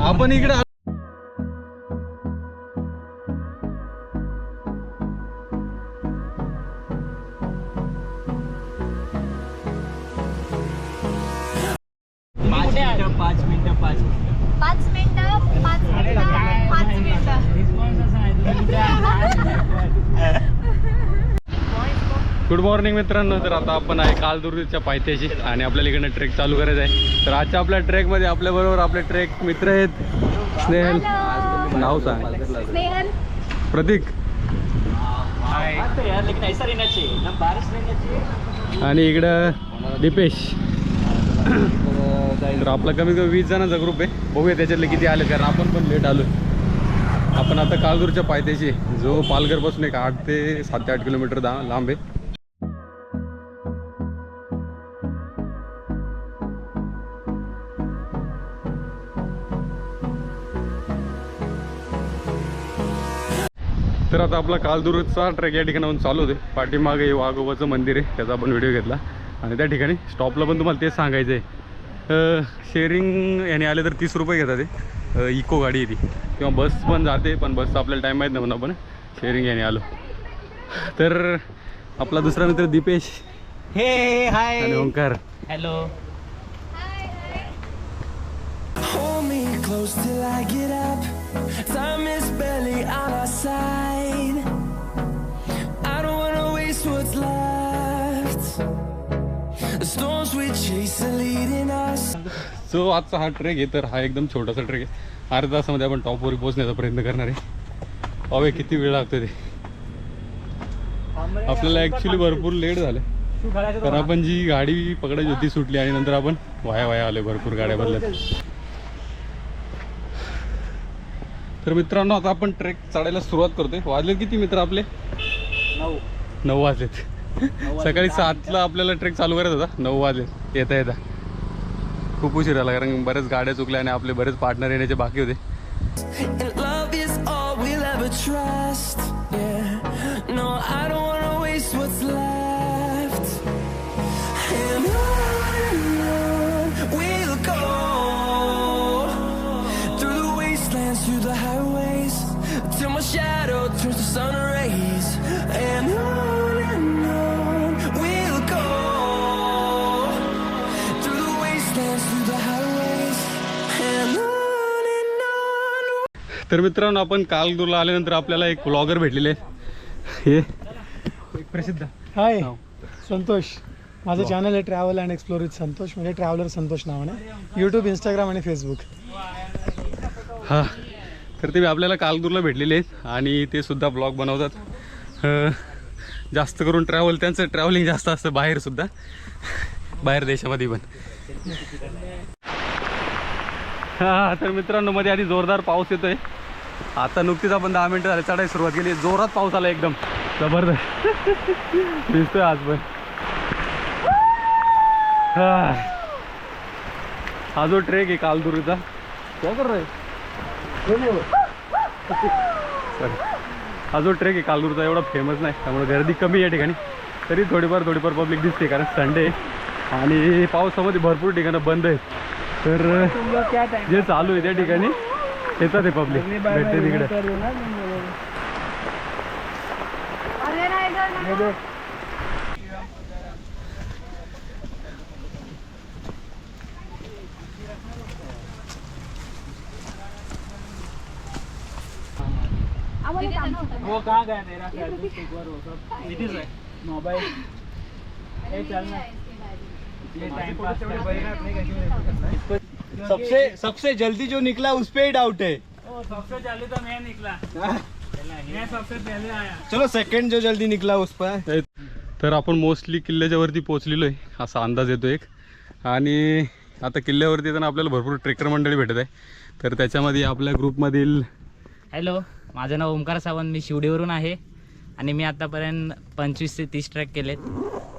आपण इकडे good morning मित्रांनो. तर आता आपण आहे कालदुर्गच्या पायथ्याशी आणि आपल्याला इकडनं ट्रेक चालू करायचं आहे. तर आजच्या आपल्या ट्रेकमध्ये आपल्याबरोबर आपले ट्रेक मित्र आहेत. स्नेहल. नाव सांग. स्नेहल. प्रतीक. आणि इकडं दीपेश. तर आपला कमीत कमी वीस जणांचा ग्रुप आहे. बघूया त्याच्यातले किती आले कारण आपण पण लेट आलो आपण आता कालदूरच्या पायथ्याशी जो पालघरपासून एक आठ ते सात ते आठ किलोमीटर दा लांब आहे. तर आता आपला कालदूरचा ट्रेक या ठिकाणाहून चालू होते. पाठीमागे वाघोबाचं मंदिर आहे त्याचा आपण व्हिडिओ घेतला. आणि त्या ठिकाणी स्टॉपला पण तुम्हाला तेच सांगायचं आहे शेअरिंग याने आले तर तीस रुपये घेतात ते इको गाडी आहे ती. किंवा बस पण जाते पण बसचा आपल्याला टाईम माहीत नाही म्हणून आपण शेअरिंग याने आलो. तर आपला दुसरा मित्र दीपेश हे हाय आणि Omkar. Hello close till I get up. Time is barely on our side. So आजचा हा ट्रेक आहे तर हा एकदम छोटासा ट्रेक आहे. अर्ध्या तासामध्ये आपण टॉपवर पोहोचण्याचा प्रयत्न करणार आहे. पाहूया किती वेळ लागतो ते. आपल्याला ॲक्च्युली भरपूर लेट झालं कारण आपण जी गाडी पकडायची होती सुटली आणि नंतर आपण वाया वाया आले भरपूर गाड्या बदलत तर मित्रांनो आता आपण ट्रेक चढायला सुरुवात करतोय. वाजले किती मित्र आपले? नऊ. नऊ वाजलेत. सकाळी सातला आपल्याला ट्रेक चालू करायचा होता. नऊ वाजले. येता येता. खूप उशीर झाला कारण बऱ्याच गाड्या चुकल्या आणि आपले बरेच पार्टनर येण्याचे बाकी होते. And love is all we'll ever trust. Yeah. No, I don't तर मित्रांनो आपण कालदूरला आल्यानंतर आपल्याला एक ब्लॉगर भेटलेले. हे. एक प्रसिद्ध. हाय. नाव. संतोष. माझं चॅनल आहे travel and explore with Santosh. म्हणजे ट्रॅव्हलर संतोष नावाने यूट्यूब इंस्टाग्राम आणि फेसबुक हां. तर ते आपल्याला कालदूरला भेटलेले आहेत आणि ते सुद्धा ब्लॉग बनवतात. जास्त करून ट्रॅव्हल त्यांचं ट्रॅव्हलिंग जास्त असतं बाहेरसुद्धा बाहेर देशामध्ये पण. हां तर मित्रांनो मध्ये आधी जोरदार पाऊस येतोय. आता नुकतीच आपण दहा मिनटं झाले चढायला सुरुवात केली. जोरात पाऊस आला एकदम. जबरदस्त. दिसतोय आज पण. हा. हा जो ट्रेक आहे कालदुरीचा. काय कर Sorry. हा? जो ट्रेक आहे कालदूरचा एवढा फेमस नाही त्यामुळे गर्दी कमी या ठिकाणी. तरी थोडीफार थोडीफार पब्लिक दिसते कारण संडे आणि पावसामध्ये भरपूर ठिकाणं बंद आहेत. तर जे चालू आहे त्या ठिकाणी येतात ते पब्लिक भेटते तिकडे. वो कहाँ गया तेरा से एक बार वो सब. नीतीश है मोबाइल ए चलना ये टाइम पास सबसे सबसे जल्दी जो निकला उस पे ही डाउट है। ओ सबसे जल्दी तो मैं निकला। मैं सबसे पहले आया। चलो सेकंड जो जल्दी निकला उस पर। तर आपण मोस्टली किल्ल्याच्या वरती पोहोचलेलो आहे असा अंदाज येतो एक. आणि आता किल्ल्यावरती येताना आपल्याला भरपूर ट्रेकर मंडळी भेटत आहे. तर त्याच्यामध्ये आपल्या ग्रुपमधील हॅलो माझं नाव ओमकार सावंत मी शिवडीवरून आहे. आणि मी आतापर्यंत पंचवीस ते तीस ट्रॅक केलेत.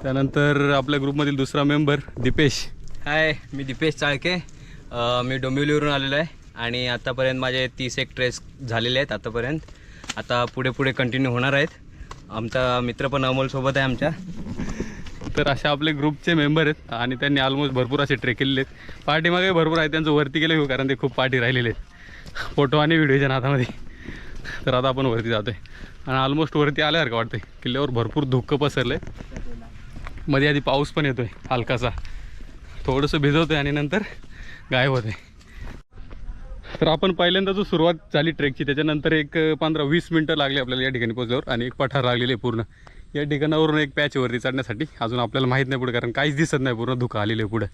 त्यानंतर आपल्या ग्रुपमधील दुसरा मेंबर दीपेश. हाय मी दीपेश चाळके. मी डोंबिवलीवरून आलेलो आहे आणि आतापर्यंत माझे तीस एक ट्रेस झालेले आहेत आतापर्यंत. आता पुढे पुढे कंटिन्यू होणार आहेत. आमचा मित्र पण अमोलसोबत आहे आमच्या. तर असे आपले ग्रुपचे मेंबर आहेत आणि त्यांनी ऑलमोस्ट भरपूर असे ट्रेक केलेले आहेत. पाठीमागे भरपूर आहेत त्यांचं वरती गेले घेऊ कारण ते खूप पाठी राहिलेले आहेत. फोटो आणि व्हिडिओच्या नादामध्ये तर आता आपण वरती जातो आहे आणि ऑलमोस्ट वरती आल्यासारखं वाटतं किल्ल्यावर भरपूर धुकं पसरलं आहे मध्ये आधी पाऊस पण येतो आहे हलकासा. थोडंसं भिजवतो आहे आणि नंतर गायब होते. आहे तर आपण पहिल्यांदा जो सुरुवात झाली ट्रेकची. त्याच्यानंतर एक पंधरा वीस मिनटं लागली आपल्याला या ठिकाणी पोचल्यावर आणि एक पठार लागलेली आहे पूर्ण. या ठिकाणावरून एक पॅचवरती चढण्यासाठी अजून आपल्याला माहीत नाही पुढे कारण काहीच दिसत नाही पूर्ण धुकं आलेलं आहे पुढं.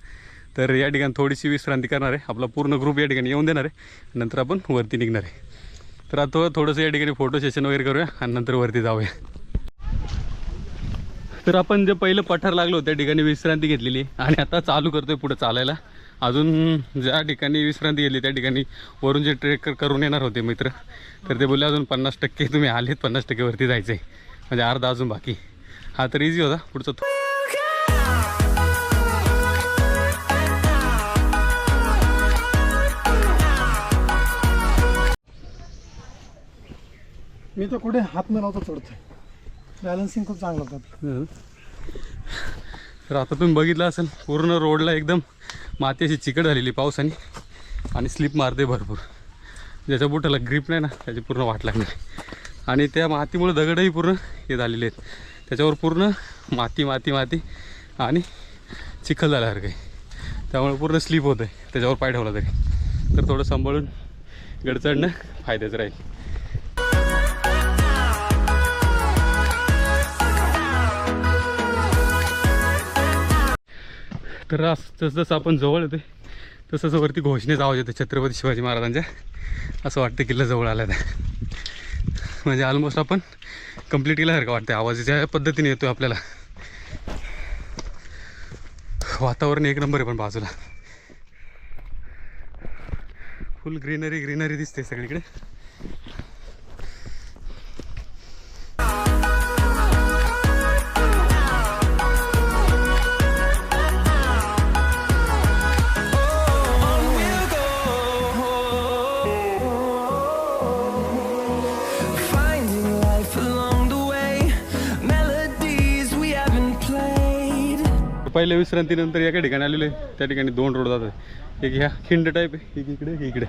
तर या ठिकाणी थोडीशी विश्रांती करणार आहे. आपला पूर्ण ग्रुप या ठिकाणी येऊन देणार आहे. नंतर आपण वरती निघणार आहे. तर आता थोडंसं या ठिकाणी फोटो सेशन वगैरे करूया आणि नंतर वरती जाऊया. तर आपण जे पहिलं पठार लागलो त्या ठिकाणी विश्रांती घेतलेली आणि आता चालू करतोय पुढे चालायला. अजून ज्या ठिकाणी विश्रांती घेतली त्या ठिकाणी वरून जे ट्रेक करून येणार होते मित्र तर ते बोलले अजून पन्नास टक्के तुम्ही आलेत पन्नास टक्के वरती जायचं आहे म्हणजे अर्धा अजून बाकी. हा तर इझी होता पुढचा मी तर कुठे हात न लावता चढतोय. बॅलन्सिंग खूप चांगलं होतं तर आता तुम्ही बघितलं असेल पूर्ण रोडला एकदम माती अशी चिकट झालेली पावसाने आणि स्लिप मारते भरपूर. ज्याच्या बुटाला ग्रीप नाही ना त्याची पूर्ण वाट लागणार आणि त्या मातीमुळे दगडही पूर्ण हे झालेले आहेत. त्याच्यावर पूर्ण माती माती माती आणि चिखल झाल्यासारखं आहे. त्यामुळे पूर्ण स्लिप होतं आहे. त्याच्यावर पाय ठेवला तरी. तर थोडं सांभाळून गड चढणं फायद्याचं राहील. तर आज जसं आपण जवळ येते तसंच वरती घोषणेचा आवाज येतो छत्रपती शिवाजी महाराजांच्या. असं वाटतं किल्ला जवळ आला तर. म्हणजे ऑलमोस्ट आपण कंप्लीट केल्यासारखं वाटतं आवाजाच्या पद्धतीने येतो आपल्याला. वातावरण एक नंबर आहे पण बाजूला. फुल ग्रीनरी ग्रीनरी दिसते सगळीकडे. पहिल्या विश्रांतीनंतर एका ठिकाणी आलेलो आहे. त्या ठिकाणी दोन रोड जातात. एक ह्या खिंड टाईप आहे एक इकडे इकडे.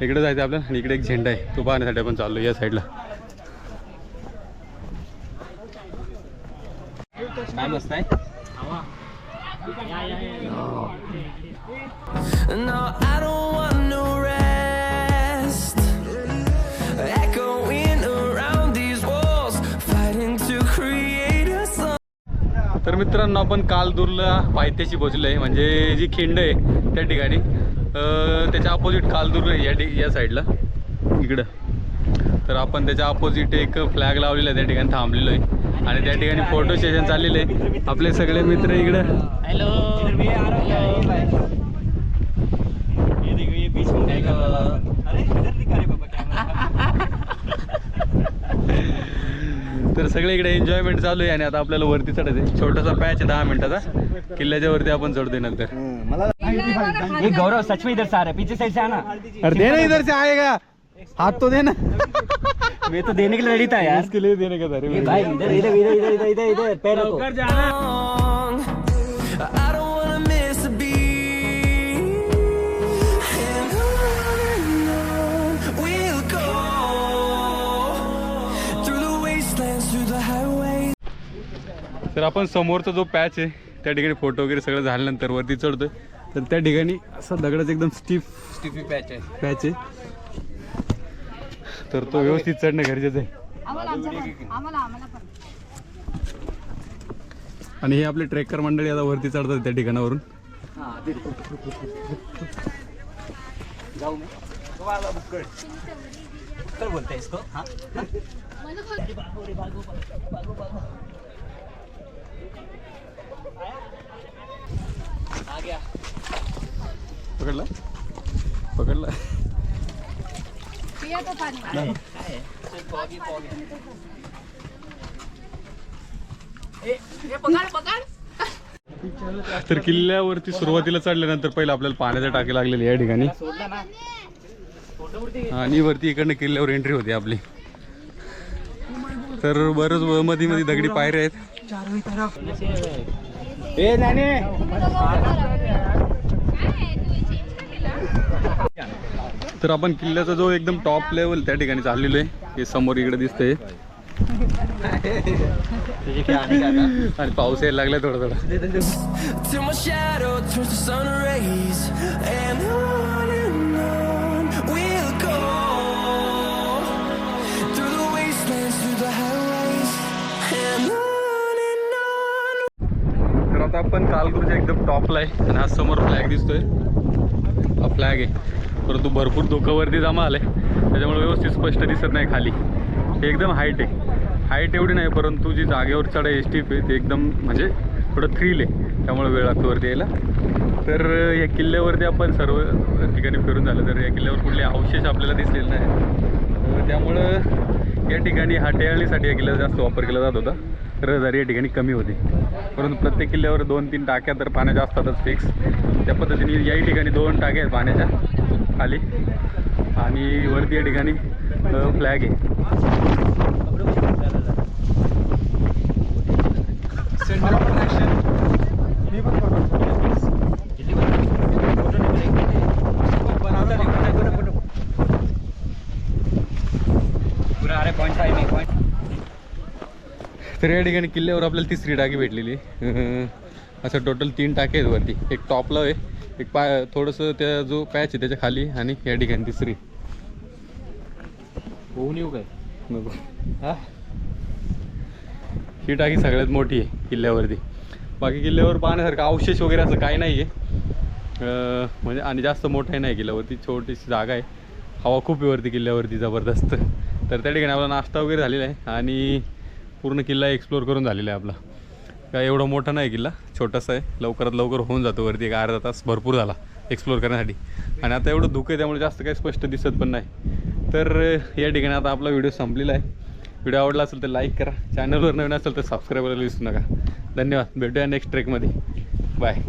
इकडे जायचं आपल्याला आणि इकडे एक झेंडा आहे. तो पाहण्यासाठी आपण चाललो या साईडला काय मस्त आहे? तर मित्रांनो आपण काल दूरला पायथ्याशी पोहोचलो आहे म्हणजे जी खिंड आहे त्या ठिकाणी. अं, त्याच्या अपोजिट कालदूर आहे या ठि या साईडला इकडं. तर आपण त्याच्या अपोजिट एक फ्लॅग लावलेला आहे त्या ठिकाणी थांबलेलो आहे. आणि त्या ठिकाणी फोटो सेशन चाललेलं आहे. आपले सगळे मित्र इकडं. हॅलो तर सगळे इकडे एन्जॉयमेंट चालू आहे आणि आता आपल्याला वरती चढायचं आहे छोटासा पॅच आहे दहा मिनिटाचा. किल्ल्याच्या वरती आपण चढतोय नंतर. ये गौरव सच में इधर से आ रहा है पीछे साइड से आना. अरे देना इधर से आएगा. हाथ तो देना मैं तो देने के लिए रेडी था यार. इसके लिए देने का था रे भाई इधर इधर इधर इधर इधर इधर इधर पैर रखो. तर आपण समोरचा जो पॅच आहे त्या ठिकाणी फोटो वगैरे सगळं झाल्यानंतर वरती चढतोय. तर त्या ठिकाणी असं दगडाचं एकदम स्टीफ स्टिफी पॅच आहे. पॅच आहे. तर तो व्यवस्थित चढणं गरजेचं आहे. आणि हे आपले ट्रेकर मंडळी आता वरती चढतात त्या ठिकाणावरून. बोलते इसको हाँ? पकडला? पकडला? पिया तो पाणी तर किल्ल्यावरती सुरुवातीला चढल्यानंतर पहिलं आपल्याला पाण्याच्या टाकी लागलेली या ठिकाणी. आणि वरती इकडनं किल्ल्यावर एंट्री होती आपली. तर बरंच मध्ये मध्ये दगडी पायऱ्या आहेत. ए नाने! तर आपण किल्ल्याचा जो एकदम टॉप लेवल त्या ठिकाणी चाललेलो आहे. हे समोर इकडे दिसतंय. आणि पाऊस यायला लागलाय थोडा थोडा. आपण कालगुरूच्या एकदम टॉपला आहे. आणि हा समोर फ्लॅग दिसतोय. हा फ्लॅग आहे. परंतु भरपूर धोकावरती जमा आलाय त्याच्यामुळे व्यवस्थित स्पष्ट दिसत नाही खाली. एकदम हाईट आहे. हाईट एवढी नाही परंतु जी जागेवर चढाई स्टीप आहे ते एकदम म्हणजे थोडं थ्रील आहे. त्यामुळे वेळ लागतो वरती यायला. तर या किल्ल्यावरती आपण सर्व ठिकाणी फिरून झालं. तर या किल्ल्यावर कुठले अवशेष आपल्याला दिसलेले नाही त्यामुळं या ठिकाणी हा टेळणीसाठी या किल्ल्याचा जास्त वापर केला जात होता. रहदारी या ठिकाणी कमी होती. परंतु प्रत्येक किल्ल्यावर दोन तीन टाक्या तर पाण्याच्या असतातच फिक्स त्या पद्धतीने याही ठिकाणी दोन टाक्या आहेत पाण्याच्या खाली. आणि वरती या ठिकाणी फ्लॅग आहे. तर या ठिकाणी किल्ल्यावर आपल्याला तिसरी टाकी भेटलेली असं टोटल तीन टाके आहेत वरती. एक टॉपला आहे एक पा थोडंसं त्या जो पॅच आहे त्याच्याखाली आणि या ठिकाणी तिसरी. होऊन येऊ काय? नको. हा? ही टाकी सगळ्यात मोठी आहे किल्ल्यावरती. बाकी किल्ल्यावर पाहण्यासारखं अवशेष वगैरे असं काही नाही आहे म्हणजे आणि जास्त मोठं नाही किल्ल्यावरती छोटीशी जागा आहे. हवा खूप आहे वरती किल्ल्यावरती जबरदस्त. तर त्या ठिकाणी आपला नाश्ता वगैरे झालेला आहे. आणि पूर्ण किल्ला एक्सप्लोअर करून झालेला आहे आपला. काय एवढा मोठा नाही किल्ला छोटासा आहे. लवकरात लवकर होऊन जातो वरती एक अर्धा तास भरपूर झाला एक्सप्लोअर करण्यासाठी. आणि आता एवढं धुकं आहे त्यामुळे जास्त काही स्पष्ट दिसत पण नाही. तर या ठिकाणी आता आपला व्हिडिओ संपलेला आहे. व्हिडिओ आवडला असेल तर लाईक करा. चॅनलवर नवीन असेल तर सबस्क्राईब करायला विसरू नका. धन्यवाद. भेटूया नेक्स्ट ट्रेकमध्ये बाय